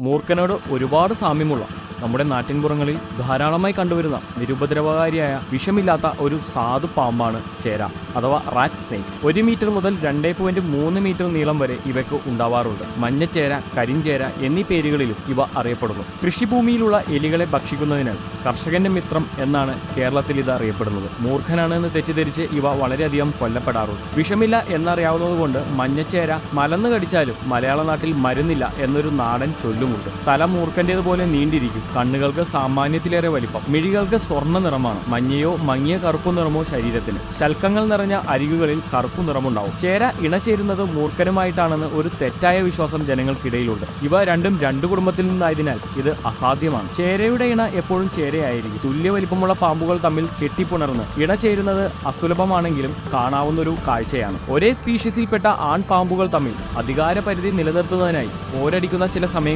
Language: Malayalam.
മൂർഖനോട് ഒരുപാട് സാമ്യമുള്ള നമ്മുടെ നാട്ടിൻപുറങ്ങളിൽ ധാരാളമായി കണ്ടുവരുന്ന നിരുപദ്രവകാരിയായ വിഷമില്ലാത്ത ഒരു സാധു പാമ്പാണ് ചേര അഥവാ റാറ്റ് സ്നേക്ക്. ഒരു മീറ്റർ മുതൽ രണ്ടേ പോയിന്റ് മൂന്ന് മീറ്റർ നീളം വരെ ഇവയ്ക്ക് ഉണ്ടാവാറുണ്ട്. മഞ്ഞച്ചേര കരിഞ്ചേര എന്നീ പേരുകളിലും ഇവ അറിയപ്പെടുന്നു. കൃഷിഭൂമിയിലുള്ള എലികളെ ഭക്ഷിക്കുന്നതിനാൽ കർഷകന്റെ മിത്രം എന്നാണ് കേരളത്തിൽ ഇത് അറിയപ്പെടുന്നത്. മൂർഖനാണെന്ന് തെറ്റിദ്ധരിച്ച് ഇവ വളരെയധികം കൊല്ലപ്പെടാറുണ്ട്. വിഷമില്ല എന്നറിയാവുന്നതുകൊണ്ട് മഞ്ഞച്ചേര മലന്ന് കടിച്ചാലും മലയാള നാട്ടിൽ മരുന്നില്ല എന്നൊരു നാടൻ ചൊല്ലുമുണ്ട്. തല മൂർഖന്റേതുപോലെ നീണ്ടിരിക്കും. കണ്ണുകൾക്ക് സാമാന്യത്തിലേറെ വലിപ്പം. മിഴികൾക്ക് സ്വർണ നിറമാണ്. മഞ്ഞയോ മങ്ങിയ കറുപ്പ് നിറമോ ശരീരത്തിന്. ശൽക്കങ്ങൾ നിറഞ്ഞ അരികുകളിൽ കറുപ്പ് നിറമുണ്ടാവും. ചേര ഇണചേരുന്നത് മൂർഖനുമായിട്ടാണെന്ന് ഒരു തെറ്റായ വിശ്വാസം ജനങ്ങൾക്കിടയിലുണ്ട്. ഇവ രണ്ടും രണ്ടു കുടുംബത്തിൽ നിന്നായതിനാൽ ഇത് അസാധ്യമാണ്. ചേരയുടെ ഇണ എപ്പോഴും ചേരയായിരിക്കും. തുല്യ വലിപ്പമുള്ള പാമ്പുകൾ തമ്മിൽ കെട്ടിപ്പുണർന്ന് ഇണ ചേരുന്നത് അസുലഭമാണെങ്കിലും കാണാവുന്ന ഒരു കാഴ്ചയാണ്. ഒരേ സ്പീഷീസിൽപ്പെട്ട ആൺ പാമ്പുകൾ തമ്മിൽ അധികാര പരിധി നിലനിർത്തുന്നതിനായി പോരടിക്കുന്ന ചില സമയങ്ങളിൽ